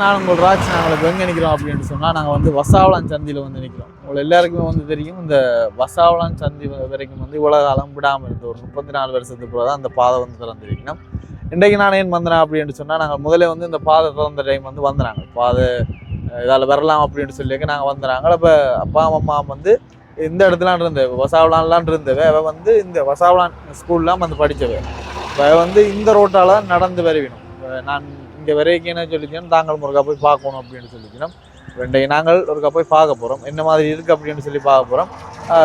நான் உங்கள் ராஜ் நாங்கள் இப்போ எங்கே நிற்கிறோம் அப்படின்னு சொன்னால் நாங்கள் வந்து வசாவளான் சந்தியில் வந்து நிற்கிறோம் உங்களை எல்லாருக்குமே வந்து தெரியும் இந்த வசாவளான் சந்தி வரைக்கும் வந்து இவ்வளோ காலம் விடாமல் இருந்த ஒரு முப்பத்தி நாலு வருஷத்துக்கு பிறகு தான் அந்த பாதை வந்து திறந்திருக்கணும். இன்றைக்கு நான் ஏன் வந்தேன் அப்படின்னு சொன்னால் நாங்கள் முதல்ல வந்து இந்த பாதை திறந்த டைம் வந்து வந்தாங்க பாதை இதால் வரலாம் அப்படின்னு சொல்லி நாங்கள் வந்துறாங்க அப்போ அப்பா அம்மா வந்து இந்த இடத்துலாம் இருந்த வசாவளான்லாம் இருந்தவ அவள் வந்து இந்த வசாவளான் ஸ்கூல்லாம் வந்து படித்தவ இப்போ வந்து இந்த ரோட்டால் தான் நடந்து வருவினும். நான் இங்கே வரைக்கும் என்ன சொல்லிக்கணும் தாங்கள் ஒருக்கா போய் பார்க்கணும் அப்படின்னு சொல்லிக்கணும் ரெண்டைக்கு நாங்கள் ஒருக்கா போய் பார்க்க போகிறோம் என்ன மாதிரி இருக்குது அப்படின்னு சொல்லி பார்க்க போகிறோம்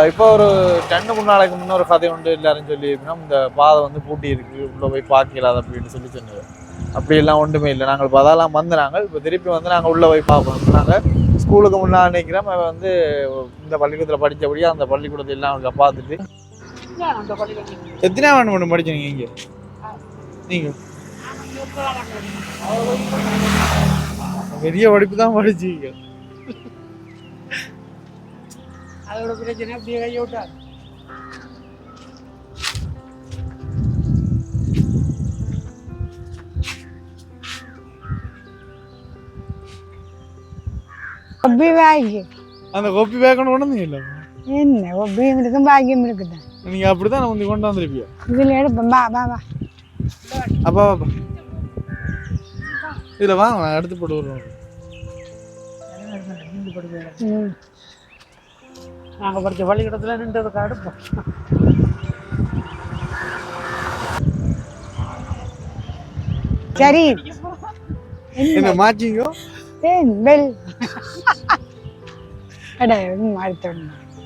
இப்போ ஒரு ரெண்டு மூணு நாளைக்கு முன்னே ஒரு கதை உண்டு. எல்லாரும் சொல்லியிருக்கணும் இந்த பாதை வந்து பூட்டி இருக்குது உள்ளே போய் பார்க்கலாது அப்படின்னு சொல்லி சொன்னது. அப்படியெல்லாம் ஒன்றுமே இல்லை. நாங்கள் இப்போ அதெல்லாம் வந்து நாங்கள் இப்போ திருப்பி வந்து நாங்கள் உள்ளே போய் பார்ப்போம் நாங்கள் ஸ்கூலுக்கு முன்னாடி நிற்கிறோம் அவன் வந்து இந்த பள்ளிக்கூடத்தில் படித்தபடியாக அந்த பள்ளிக்கூடத்தை எல்லாம் அவங்க பார்த்துட்டு எத்தனை ஆண்டு மட்டும் படிச்சீங்க இங்கே நீங்கள் பெரிய படிப்பு தான் படிச்சீங்க அதோட பிரச்சனை அப்படியே கையை விட்டார் ஒப்பி பாக்கியம் அந்த கொப்பி பேக்கணும் கொண்டு வந்தீங்க இல்லை என்ன ஒப்பியும் இருக்கும் பாக்கியம் இருக்குது. நீங்கள் அப்படி தான் வந்து கொண்டு வந்திருப்பியா இதில் எடுப்போம் பா பா பா அப்பா அப்பா. இதில் வாங்க நான் எடுத்து போட்டு வருவோம் ம் நாங்கள் படித்த பள்ளிக்கூடத்தில் நின்றதுக்கு அடுப்போம் சரி. என்ன மாச்சிங்கோ பெல் அடுத்த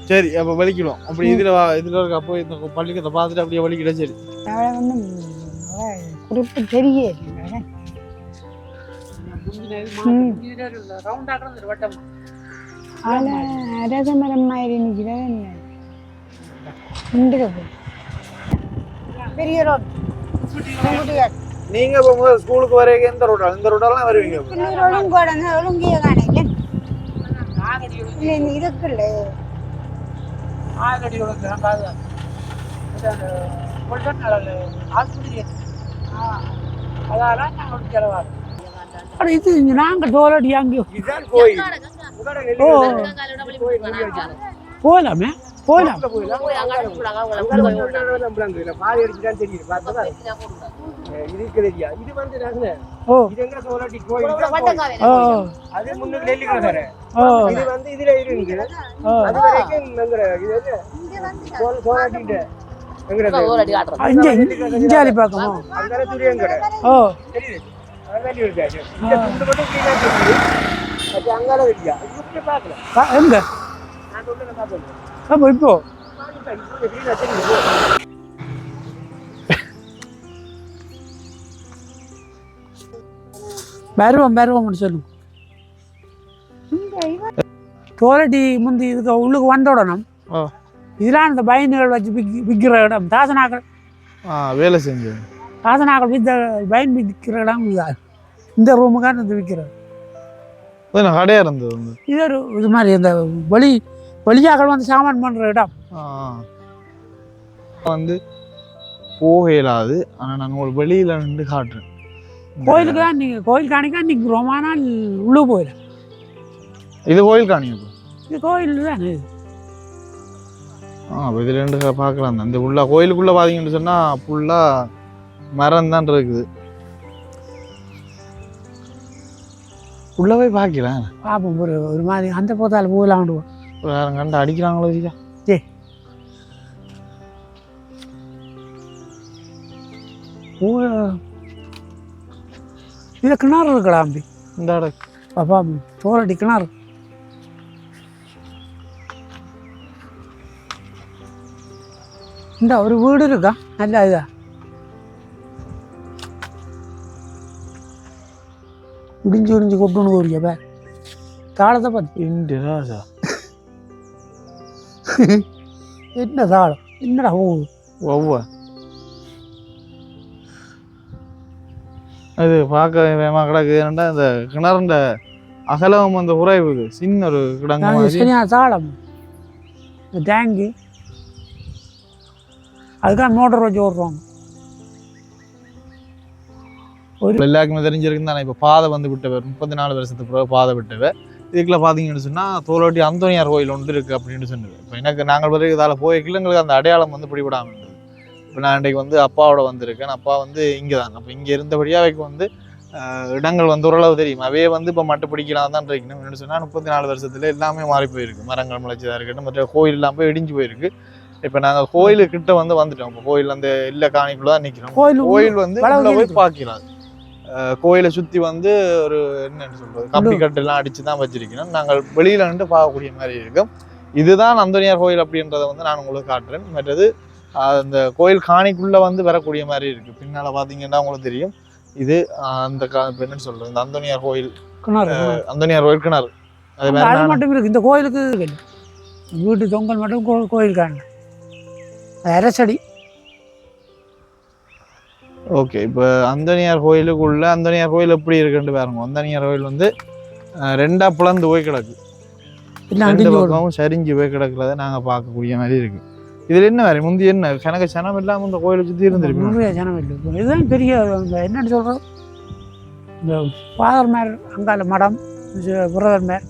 சரி அப்போ வலிக்கிடும் அப்படி இதில் வா இதில் இருக்க அப்போ இந்த பள்ளிக்கூடத்தை பார்த்துட்டு அப்படியே வலிக்கிட சரி. குறிப்பு தெரிய பெரிய ரோட் செங்குட்டியார் நீங்கள் ஸ்கூலுக்கு வரைக்கும் எந்த ரோட்டா இந்த ரோடெல்லாம் வருவீங்க அப்போ? ஒழுங்கிய காணிக்க இல்லை இருக்குல்ல ஆகடி உனக்கு ஆஸ்பத்திரி அதால நாங்கள் செலவாகும் அட இது நாங்கள் டோலடி கோயில். ஓ. போகலாமே போகலாம் நாங்க ஓ. அது முன்னுக்கு ஓ. இது வந்து இதுல இருக்கு அது வரைக்கும் எங்கிறது? இங்கே அங்கே துரியங்கிற. ஓ. தெரியுது? எங்க இப்போ வருவோம் வருவோம்னு சொல்லுங்க டோலட்டி முந்தி இதுக்கு உள்ளுக்கு வந்த உடனும் இதெல்லாம் இந்த பயன்கள் வச்சு விற்கிற இடம் தாசனாக்கள். வேலை செஞ்சு தாசனாக்கள் வித்த பயன் விற்கிற இடம் இதுதான் இந்த ரூமுக்கான இது விற்கிறது கடையாக இருந்தது வந்து. இது ஒரு இது மாதிரி இந்த வெளி வெளியாக்கள் வந்து சாமான் பண்ணுற இடம். வந்து போக இயலாது ஆனால் நாங்கள் ஒரு வெளியில் நின்று காட்டுறேன். கோயிலுக்கு தான் நீங்கள் கோயில் காணிக்கா நிற்கிறோம் ஆனால் உள்ளே போயிடும் இது கோயில் காணிங்க இது கோயில் தான் இது. ஆ இதில் ரெண்டு பார்க்கலாம். இந்த ஃபுல்லாக கோயிலுக்குள்ளே பார்த்தீங்கன்னு சொன்னால் ஃபுல்லாக மரம் தான் இருக்குது. உள்ளே போய் பார்க்கலாம் பார்ப்போம் ஒரு ஒரு மாதிரி அந்த போத்தால் போகலாண்டு வேற கண்டு அடிக்கிறாங்களோ இல்லையா? ஓ இது கிணறு இருக்கலாம் அப்படி இந்த பாப்பா தோரடி கிணறு. இந்த ஒரு வீடு இருக்கா? நல்ல இதா இடிஞ்சு இடிஞ்சு கொட்டுன்னு போறிய பே. தாளத்தை பார்த்து என்ன தாளம்? என்னடா போகுது ஒவ்வொரு அது பார்க்க வேமா கிடக்கு. ஏன்னா இந்த கிணறுண்ட அகலம் அந்த உறைவு சின்ன ஒரு கிடங்கு சரியான தாளம். இந்த டேங்கு அதுக்காக மோட்டர் வச்சு ஓடுறோம் ஒரு- எல்லாருக்குமே தெரிஞ்சிருக்கு தானே? இப்போ பாதை வந்து விட்டவர் முப்பத்தி நாலு வருஷத்துக்கு பிறகு பாதை விட்டவர். இதுக்குள்ள பார்த்தீங்கன்னு சொன்னால் தோலோட்டி அந்தோனியார் கோயில் ஒன்று இருக்குது அப்படின்னு சொன்னது இப்போ எனக்கு நாங்கள் வரைக்கும் இதால் போய்க்கல எங்களுக்கு அந்த அடையாளம் வந்து பிடிபடாமல் இருந்தது. இப்போ நான் இன்றைக்கு வந்து அப்பாவோட வந்திருக்கேன். அப்பா வந்து இங்கே தான் அப்போ இங்கே இருந்தபடியாக வந்து இடங்கள் வந்து ஓரளவு தெரியும். அவையே வந்து இப்போ மட்டு பிடிக்கலாம் தான் இருக்கணும். சொன்னால் முப்பத்தி நாலு வருஷத்துல எல்லாமே மாறி போயிருக்கு. மரங்கள் முளைச்சதாக இருக்கட்டும் மற்ற கோயில் எல்லாம் போய் இடிஞ்சு போயிருக்கு. இப்போ நாங்கள் கோயிலுக்கிட்ட வந்து வந்துட்டோம். இப்போ கோயில் அந்த இல்ல காணிக்குள்ள தான் நிற்கிறோம் கோயில் வந்து போய். பார்க்கலாம் கோயிலை சுத்தி வந்து ஒரு என்னன்னு சொல்றது கம்பி கட்டெல்லாம் அடிச்சு தான் வச்சிருக்கணும். நாங்கள் வெளியில நின்று பார்க்கக்கூடிய மாதிரி இருக்கும். இதுதான் நந்தனியார் கோயில் அப்படின்றத வந்து நான் உங்களுக்கு காட்டுறேன். மற்றது அந்த கோயில் காணிக்குள்ள வந்து வரக்கூடிய மாதிரி இருக்கு. பின்னால பாத்தீங்கன்னா உங்களுக்கு தெரியும். இது அந்த என்னன்னு சொல்றது இந்த அந்தோனியார் கோயில். கிணறு. அந்தோனியார் கோயில் கிணறு. அது மட்டும் இருக்கு. இந்த கோயிலுக்கு. வீட்டு தொங்கல் மட்டும் கோ கோயிலுக்கான. அரசடி. ஓகே இப்போ அந்தனியார் கோயிலுக்குள்ள அந்தனியார் கோயில் எப்படி இருக்குன்னு பாருங்க. அந்தனியார் கோயில் வந்து ரெண்டா பிளந்து போய் கிடக்கு. ரெண்டு பக்கமும் சரிஞ்சு போய் கிடக்கிறத நாங்க பார்க்கக்கூடிய மாதிரி இருக்கு. இதுல என்ன வேற? முந்தி என்ன? கணக்கு சனம் இல்லாம இந்த கோயிலை சுத்தி இருந்திருப்பீங்க நிறைய ஜனம் இல்லை. இதுதான் பெரிய என்னன்னு சொல்கிறோம் இந்த ஃபாதர் மேர் அங்கால மடம் புரதர் மேர்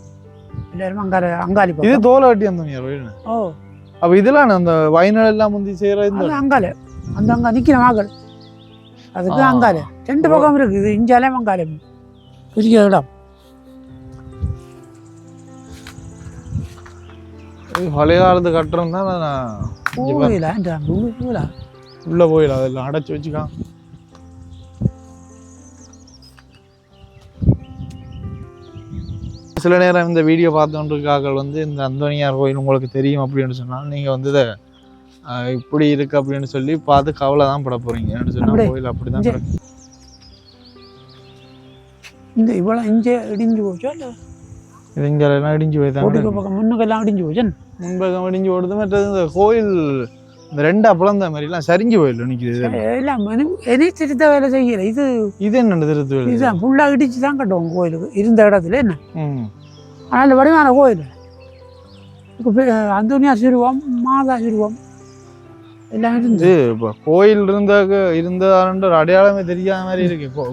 எல்லாருமே அங்கால அங்காளி இது பக்கம் தோலவட்டி அந்தனியார் கோயில் ஓ. அப்ப இதெல்லாம் அந்த வயநாடு எல்லாம் முந்தி செய்யற இந்த அங்கால அந்த அங்க நிக்கிற மகள் அதுக்கு. அங்கால ரெண்டு பக்கம் இருக்கு இது இஞ்சாலே அங்காலே பெரிய இடம் பழைய காலத்து கட்டுறம் தான் நான் கோயிலா உள்ள போயில அதெல்லாம் அடைச்சு வச்சுக்கான் சில நேரம் இந்த வீடியோ பார்த்தோன்றிருக்காக்கள் வந்து இந்த அந்தோனியார் கோயில் உங்களுக்கு தெரியும் அப்படின்னு சொன்னால் நீங்கள் வந்து இதை இப்படி இருக்கு அப்படின்னு சொல்லி பார்த்து கவலை தான் பட போறீங்க சொன்னா. கோயில் அப்படிதான். கிடக்கு. இந்த இவ்வளோ இங்கே இடிஞ்சு போச்சோ இல்லை இது இங்க எல்லாம் இடிஞ்சு போய்தாங்க கோட்டுக்கு பக்கம் முன்னுக்கெல்லாம் இடிஞ்சு போச்சு முன்பக்கம் இடிஞ்சு ஓடுது மற்றது இந்த கோயில் இந்த ரெண்டா பிளந்த மாதிரிலாம் சரிஞ்சு போயிடல நிற்கிது. எல்லாம் எனி திருத்த வேலை செய்யல இது இது என்ன திருத்து இதுதான் ஃபுல்லாக இடிச்சு தான் கட்டுவோம் கோயிலுக்கு இருந்த இடத்துல என்ன ஆனால் வடிவான கோயில் அந்தோனியா சிறுவம் மாதா சிறுவம் எல்லாம் இருந்து இப்போ கோயில் இருந்தாக்க இருந்தான்ற ஒரு அடையாளமே தெரியாத மாதிரி இருக்கு. இப்போ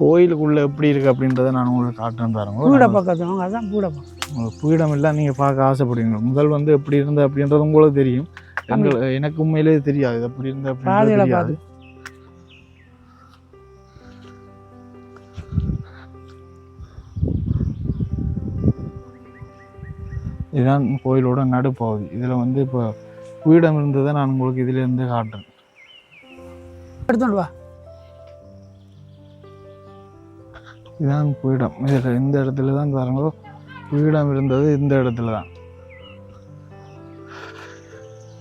கோயிலுக்குள்ள எப்படி இருக்கு அப்படின்றத நான் உங்களுக்கு காட்டுறேன் பூட பாருங்க பக்கத்து அதான் பூட பக்கம். உங்களுக்கு பீடம் எல்லாம் நீங்க பார்க்க ஆசைப்படுவீங்க. முதல் வந்து எப்படி இருந்தது அப்படின்றது உங்களுக்கு தெரியும். எங்கள் எனக்கு உண்மையிலே தெரியாது. இது எப்படி இருந்தது அப்படின்றது தெரியாது. இதுதான் கோயிலோட நடுப்பகுதி. இதுல வந்து இப்போ பீடம் இருந்ததை நான் உங்களுக்கு இதுல இருந்து காட்டுறேன். எடுத்துட்டு வா. இதுதான் பீடம் இதில் இந்த இடத்துல தான் பாருங்க. பீடம் இருந்தது இந்த இடத்துல தான்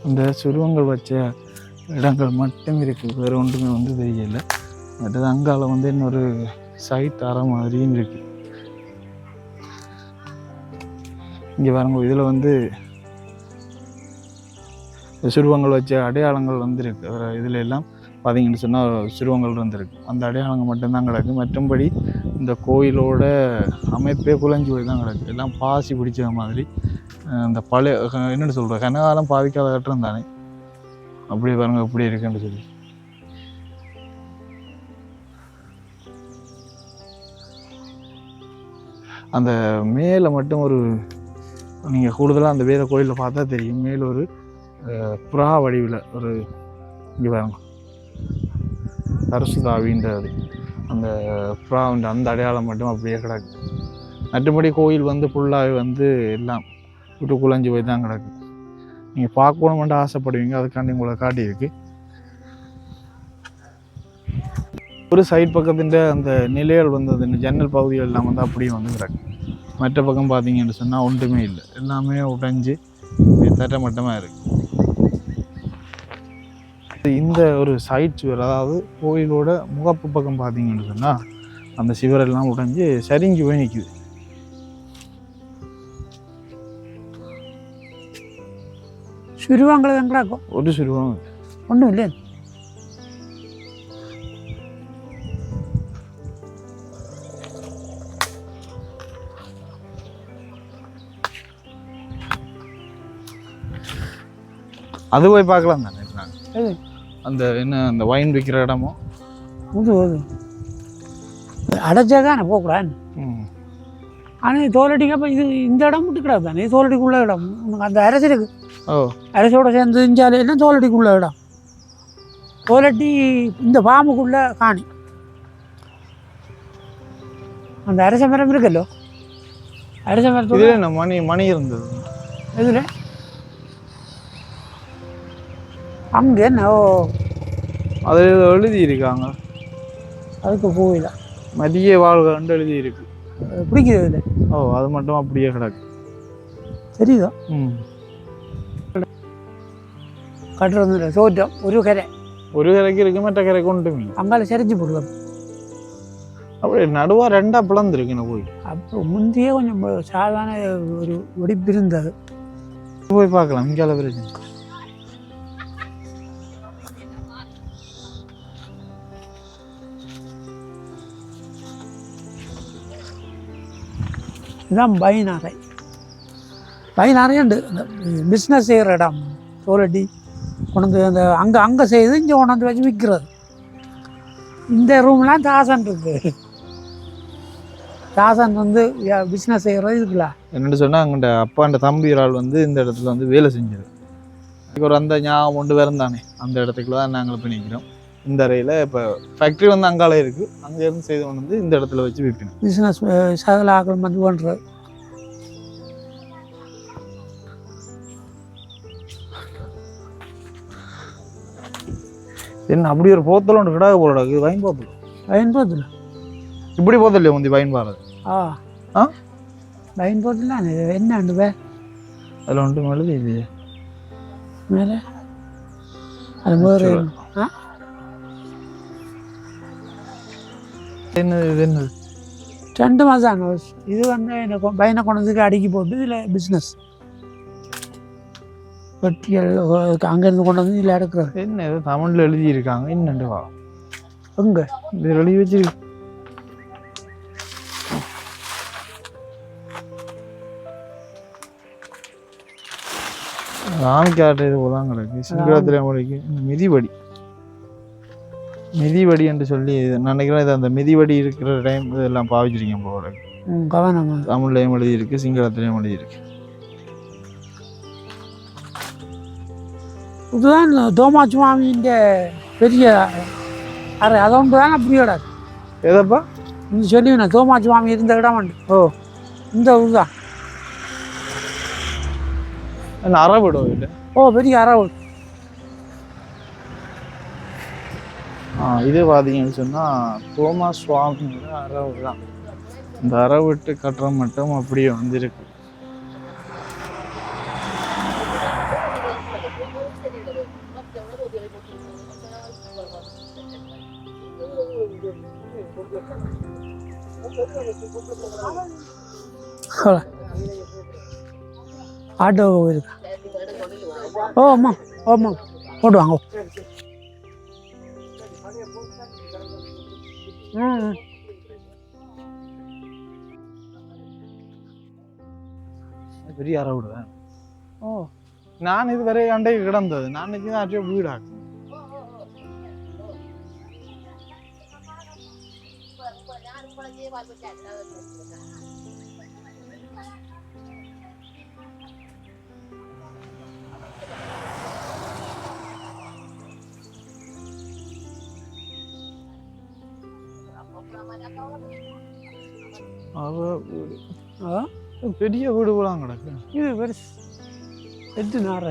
இந்த சுருவங்கள் வச்ச இடங்கள் மட்டும் இருக்கு. வேற ஒன்றுமே வந்து தெரியல. மற்றது அங்கால வந்து இன்னொரு சைட் அற மாதிரியும் இருக்கு. இங்கே பாருங்க. இதில் வந்து சிறுவங்கள் வச்ச அடையாளங்கள் வந்து இதில் இதுல எல்லாம் பார்த்தீங்கன்னு சொன்னால் சிறுவங்கள் இருந்திருக்கு அந்த அடையாளங்கள் மட்டும்தான் கிடக்கு. மற்றும்படி இந்த கோயிலோட அமைப்பே குலைஞ்சு போய் தான் கிடக்கு. எல்லாம் பாசி பிடிச்ச மாதிரி இந்த பழைய என்னென்னு சொல்கிற கனகாலம் பாதிக்காத கட்டம் தானே? அப்படி பாருங்கள் எப்படி இருக்குன்னு சொல்லி. அந்த மேலே மட்டும் ஒரு நீங்கள் கூடுதலாக அந்த வேத கோயிலில் பார்த்தா தெரியும். மேலே ஒரு புறா வடிவில் ஒரு இங்கே பாருங்க. பரசுதாவின்றது அந்த புறாவின் அந்த அடையாளம் மட்டும் அப்படியே கிடக்கு. மற்றபடி கோயில் வந்து ஃபுல்லாகவே வந்து எல்லாம் விட்டு குழஞ்சி போய் தான் கிடக்கு. நீங்கள் பார்க்கணுமென்று ஆசைப்படுவீங்க அதுக்காண்டி உங்களை காட்டியிருக்கு. ஒரு சைட் பக்கத்தின் அந்த நிலைகள் வந்து அந்த ஜன்னல் பகுதிகள் எல்லாம் வந்து அப்படியே வந்து கிடக்கு. மற்ற பக்கம் பார்த்தீங்கன்னு சொன்னால் ஒன்றுமே இல்லை. எல்லாமே உடைஞ்சு தட்டமட்டமாக இருக்குது இந்த ஒரு சைட் சுவர் அதாவது கோயிலோட முகப்பு பக்கம் பார்த்தீங்கன்னு சொன்னால் அந்த சிவரெல்லாம் உடைஞ்சு சரிஞ்சு போய் நிற்குது சிறுவங்களை தான் கிடக்கும் ஒரு சிறுவம் ஒன்றும் இல்லை அது போய் பார்க்கலாம் தானே நாங்கள்? அந்த என்ன அந்த வைன் விற்கிற இடமோ? புது அது அடைச்சாதானே போகக்கூடாது ஆனால் தோலடிக்கு அப்போ இது இந்த இடம் விட்டு கிடக்கு தானே? தோலடிக்குள்ள இடம். அந்த அரசு இருக்கு. ஓ. அரசோட சேர்ந்து இஞ்சால எல்லாம் தோலடிக்குள்ள இடம். தோலட்டி இந்த பாம்புக்குள்ள காணி. அந்த அரச மரம் இருக்குல்லோ அரச என்ன மணி மணி இருந்தது? இதில் அங்கே ஓ. அது எழுதி இருக்காங்க அதுக்கு போயில மதிய வாழ்கன்னு எழுதி இருக்கு பிடிக்குது இதில் ஓ அது மட்டும் அப்படியே கிடக்கு. தெரியுதோ? ம். கட்டுறது சோற்றம் ஒரு கரை. ஒரு கரைக்கு இருக்கு மற்ற கரைக்கு ஒன்றும் இல்லை. அங்கால சரிஞ்சு போடுவோம் அப்படியே நடுவா ரெண்டா பிளந்துருக்கு என்ன போய் அப்போ முந்தையே கொஞ்சம் சாதாரண ஒரு வெடிப்பு இருந்தது. போய் பார்க்கலாம் இங்கே பிரச்சனை இதுதான் பைனாரை பைனாரையும் உண்டு இந்த பிஸ்னஸ் செய்கிற இடம் சோலட்டி கொண்டு அந்த அங்கே அங்கே செய்து இங்கே கொண்டாந்து வச்சு விற்கிறது இந்த ரூம்லாம் தாசன் இருக்கு தாசன் வந்து பிஸ்னஸ் செய்கிறது இருக்குல்ல என்னென்னு சொன்னால் அங்கிட்ட அப்பாண்ட தம்பி ஒரு ஆள் வந்து இந்த இடத்துல வந்து வேலை செஞ்சது ஒரு அந்த ஞாபகம் கொண்டு வரந்தானே அந்த இடத்துக்குள்ள தான் நாங்கள் பண்ணிக்கிறோம் நிற்கிறோம் இந்த அறையில் இப்போ ஃபேக்ட்ரி வந்து அங்கால இருக்கு. அங்க இருந்து செய்து கொண்டு வந்து இந்த இடத்துல வச்சு விற்கணும். பிஸ்னஸ் சகல ஆக்கள் வந்து பண்ணுறது என்ன அப்படி ஒரு போத்தல் ஒன்று கிடாக போலடா இது வைன் போத்தல். பயன்படுத்தல இப்படி போத்தல் இல்லையா முந்தி வைன் பாருது ஆ. ஆ? பயன்படுத்தல என்ன உண்டு வே? அதில் ஒன்றும் எழுதி இல்லையே. மேலே. அது வேறு. ஆ? என்னது இது என்னது? ரெண்டு மாதம் இது வந்து எனக்கு பையனை கொண்டு வந்து அடுக்கி போட்டு இதில் பிஸ்னஸ் வெட்டியல் அங்கேருந்து கொண்டு வந்து இதில் எடுக்கிறது. என்ன ஏதோ தமிழ்ல எழுதி இருக்காங்க என்னண்டு வா. எங்கே? இது எழுதி வச்சிருக்கு ராமிக்காட்டு இது போதான் கிடக்கு. சிங்களத்தில் மொழிக்கு இந்த மிதிவடி என்று சொல்லி நினைக்கிறேன். இது அந்த மிதிவடி இருக்கிற டைம் இதெல்லாம் பாவிச்சிருக்கேன் போல கவனம். தமிழ்லையும் எழுதி இருக்கு சிங்களத்திலையும் எழுதி இருக்கு இதுதான் தோமா சுவாமியின் பெரிய அறை. அதொன்று தான் அப்படியோட ஏதப்பா இந்த சொல்லி நான் தோமா சுவாமி இருந்த இடம் ஓ. இந்த இதுதான் என்ன அறவிடும் இல்லை ஓ பெரிய அறவு இது பார்த்தீங்கன்னு சொன்னால் தோமா சுவாமியோட அரவு தான். இந்த அரவிட்டு கட்டுறம் மட்டும் அப்படியே வந்திருக்கு. ஆட்டோ போயிருக்கா? ஓ அம்மா ஓ அம்மா. போட்டு வாங்க பெரிய அரவிடுவேன் ஓ நான் இதுவரை அண்டைக்கு கிடந்தது நான் நினைச்சு ஆச்சோ வீடாக்கும் ஆ? பெரிய வீடு போலாம் கிடக்கு. இது பெருசு எட்டு நார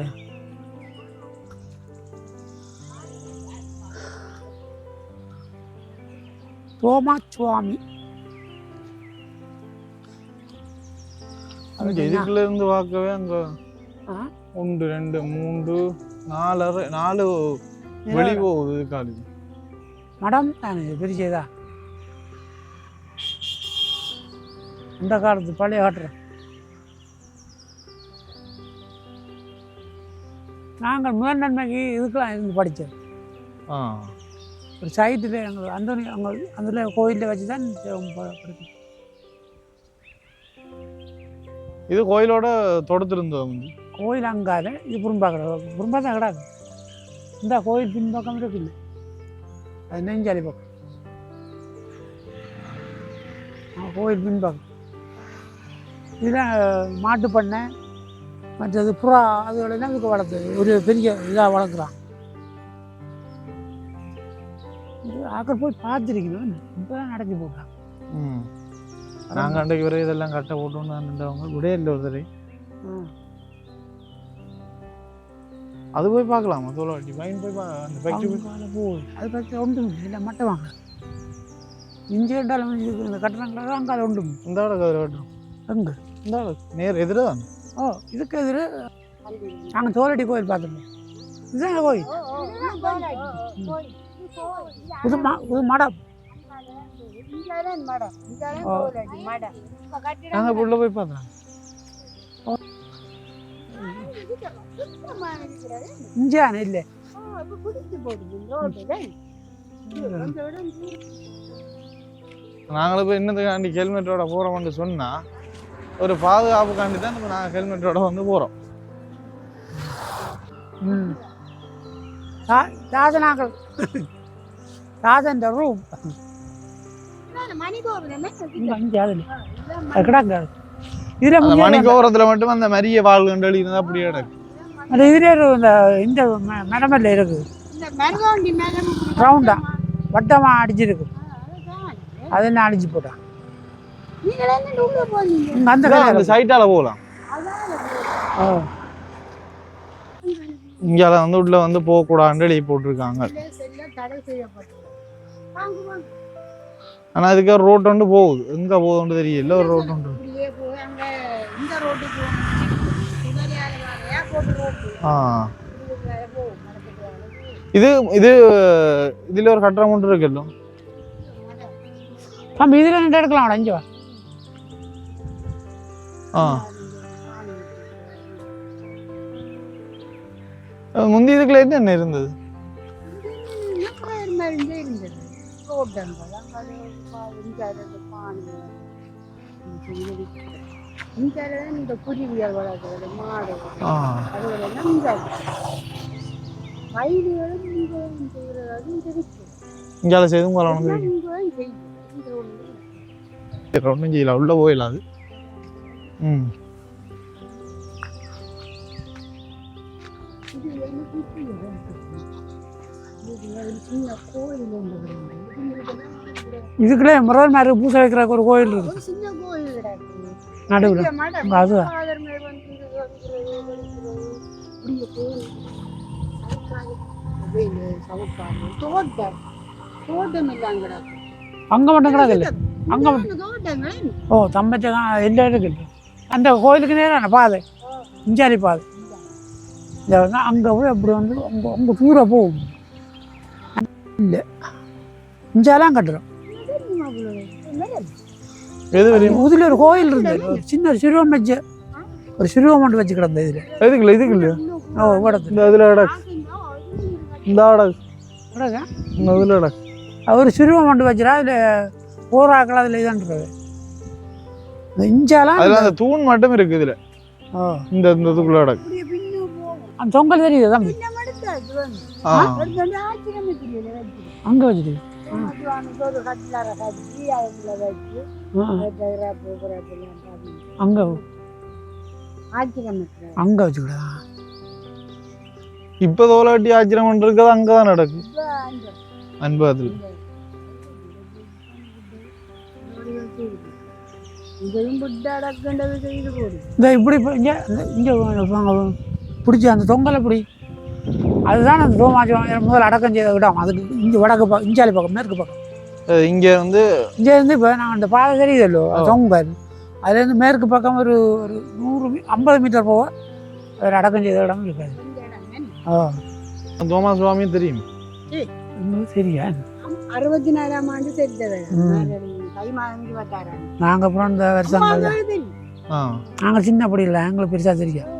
தோமா சுவாமி இதுக்குள்ள இருந்து பார்க்கவே அங்க? ஒன்று ரெண்டு மூன்று நாலு அறை நாலு வெளி போகுது காலு மடம் தானே பெரியதா அந்த காலத்து பழைய காட்டுறேன் நாங்கள் முதல் நன்மைக்கு இதுக்கெல்லாம் இருந்து படித்தோம். ஒரு சைட்டில் எங்கள் அந்த அங்கே அதில் கோயிலில் வச்சு தான் படித்தோம். இது கோயிலோட தொடுத்திருந்தோம் கோயில் அங்கால இது புறம்பாக்கிற புறம்பா தான் கிடாது. இந்த கோயில் பின்பக்கம் இருக்குல்ல அது நெஞ்சாலி பக்கம். கோயில் பின்பக்கம். இதில் மாட்டு பண்ணை மற்றது புறா அதுகளெல்லாம் இதுக்கு வளர்த்து ஒரு பெரிய இதாக வளர்க்குறான். ஆக்கள் போய் பார்த்துருக்கணும். இப்போ தான் நடத்தி போட்டான். நாங்கள் அன்றைக்கு வரை இதெல்லாம் கட்ட போட்டோம்னு நின்றவங்க விடே இல்லை ஒருத்தரை அது போய் பார்க்கலாமா. தோலாட்டி பையன் போய் பா அந்த ஃபேக்ட்ரி போய் அது பற்றி ஒன்றும் இல்லை. மட்டும் வாங்க. இஞ்சி கட்டாலும் இந்த கட்டணங்கள் அங்கே அது ஒன்றும். இந்த அதில் கட்டுறோம் எங்கே? நேர் எதிர தான் ஓ இதுக்கு எதிர்? நாங்கள் தோலடி கோயில் பார்த்துருந்தோம் இதுதான் கோயில்? இது மா இது மடம் இப்ப நாங்கள் உள்ள போய் பார்த்தோம். இஞ்சான இல்லை. இப்ப. நாங்களும் போய் இன்னத்துக்காண்டி ஹெல்மெட்டோட போகிறோம்னு சொன்னால் ஒரு பாதுகாப்புக்காண்டி தான் இப்போ நாங்கள் ஹெல்மெட்டோட வந்து போகிறோம் ராஜனாக்கள் ராஜன் ரூம் அது மணிக்கோரத்தில் மட்டும் அந்த மரிய வாழ்கண்டு எழுதினது அப்படியே கிடக்கு. அந்த இதில் இந்த இந்த மரமல்ல இருக்குது ரவுண்டா வட்டமாக அடிச்சிருக்கு. அதெல்லாம் அடிச்சு போட்டான் அந்த அந்த சைட்டால் போகலாம் ஓ இங்கால வந்து உள்ள வந்து போகக்கூடாதுன்னு எழுதி போட்டிருக்காங்க. ஆனால் அதுக்கு ரோட் ஒன்று போகுது. எங்கே போகுதுன்னு தெரியல. ஒரு ரோட் ஒன்று. ஆ. இது இது இதில் ஒரு கட்டடம் ஒன்று இருக்குல்ல? தம்பி இதில் நின்று எடுக்கலாம். அடைஞ்சு வா. ஆ. முந்தி இதுக்குள்ள என்ன இருந்தது? இந்த குருவியல் வளர்க்குறது மாடு இங்கால செய்தும் ஒன்றும் செய்யல உள்ள போயிடலாம் அது இதுக்குள்ளே முதல் மாதிரி பூசை வைக்கிறக்கு ஒரு கோயில் கிடக்கு நடுவில். மடம். அங்க இல்லாம கிடக்கு. அங்கே மட்டும் கிடக்கு இல்லை அங்க இந்த தோட்டங்கள் அந்த கோயிலுக்கு நேரான பாதை. இஞ்சாரி பாதை. இந்த வந்து அங்கே போய் அப்படி வந்து அங்கே அங்கே தூர போகும். இல்லை. இஞ்சாலாம் கட்டுறோம். இதில் ஒரு கோயில் இருந்தது ஒரு சின்ன ஒரு சிறுவம் வச்சு ஒரு சிறுவம் மட்டும் வச்சு கிடந்த இதில். எதுக்குள்ள இதுக்குள்ள ஓ இடத்துல இந்த இதில் இருக்கு. இந்த கிடக்கு கிடக்கா இந்த இதில் கிடக்கு ஒரு சிறுவம் மட்டும் வச்சுரா அதில் போராக்கள் அதில் இதான்றது. இந்த இஞ்சாலாம் அதில் அந்த தூண் மட்டும் இருக்கு இதில் இந்த இந்த இதுக்குள்ள கிடக்கு அப்படியே பின்னு போகும். அந்த தொங்கல் தெரியுது தம்பி. அங்கே வச்சுட்டு. அங்கே. அங்கே வச்சுக்கிடா. இப்போ தோலாட்டி ஆச்சரியம் இருக்குது அங்கே தான் நடக்கு. இப்ப அந்த அன்பகத்தில் இந்த இப்படி இங்கே இங்கே பிடிச்சி அந்த தொங்கலை பிடி அதுதான் அந்த ரோமாஜம் முதல் அடக்கம் செய்த இடம் அதுக்கு இங்கே வடக்கு பக்கம் இஞ்சாலி பக்கம் மேற்கு பக்கம் இங்கே வந்து இங்கே இருந்து இப்போ நான் அந்த பாதை தெரியுதல்லோ தொங்கல் அதுலேருந்து மேற்கு பக்கம் ஒரு ஒரு நூறு ஐம்பது மீட்டர் போக ஒரு அடக்கம் செய்த இடம் இருக்காது? ஓ தோமா சுவாமியும் தெரியும் சரியா அறுபத்தி நாலாம் ஆண்டு செத்தவர் நாங்கள் அப்புறம் இந்த வருஷம் ஆ. நாங்கள் சின்ன அப்படி இல்லை எங்களுக்கு பெருசாக தெரியும்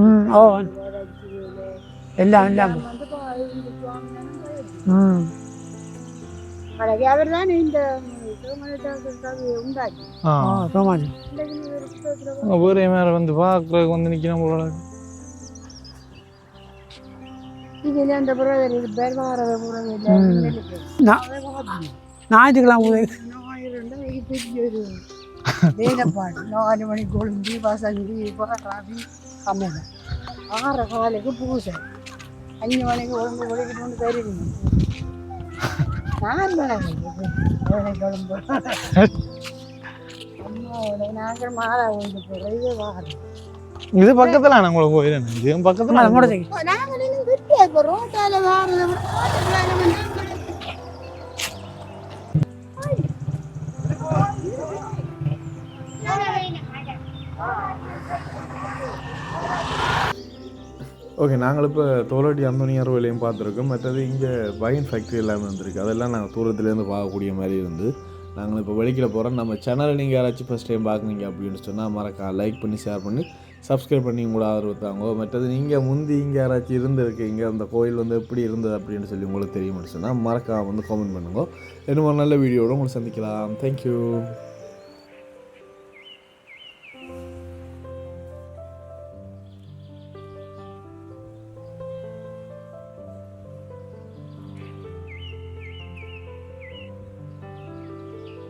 ம் ஓ. எல்லாம் எல்லாம். ம். பழகி அவர் தான் இந்த வேறு வந்து பார்க்குறதுக்கு வந்து நிற்கணும் ஞாயிற்றுக்கிழமை வேலைப்பாடு நாலு மணி கொழும்பி வசந்தி ராபி கம்மன் ஆறு காலுக்கு பூசை அஞ்சு மணிக்கு ஒழுங்கு ஒழுங்கிட்டு வந்து தருவீங்க நான் குழம்பு அம்மாவோட நாங்கள் மாறா போகிறதே வாரம் இது பக்கத்துல போயிடுறேன் இது பக்கத்துல நம்மளோட இப்போ ரோட்டால வாரதை ஓகே நாங்கள் இப்போ தோலடி அந்தோனியார் வேலையும் பார்த்துருக்கோம். மற்றது இங்கே பைன் ஃபேக்ட்ரி எல்லாமே வந்திருக்கு. அதெல்லாம் நாங்கள் தூரத்துலேருந்து பார்க்கக்கூடிய மாதிரி இருந்து. நாங்கள் இப்போ வெளிக்கில் போகிறோம் நம்ம சேனலை நீங்கள் யாராச்சும் ஃபஸ்ட் டைம் பார்க்குறீங்க அப்படின்னு சொன்னால் மறக்கா லைக் பண்ணி ஷேர் பண்ணி சப்ஸ்கிரைப் பண்ணி உங்களோட ஆதரவு தாங்க. மற்றது நீங்கள் முந்தி இங்கே யாராச்சும் இருந்திருக்கீங்க அந்த கோயில் வந்து எப்படி இருந்தது அப்படின்னு சொல்லி உங்களுக்கு தெரியும் சொன்னால் மறக்காமல் வந்து காமெண்ட் பண்ணுங்க. இன்னும் ஒரு நல்ல வீடியோட உங்களை சந்திக்கலாம். தேங்க்யூ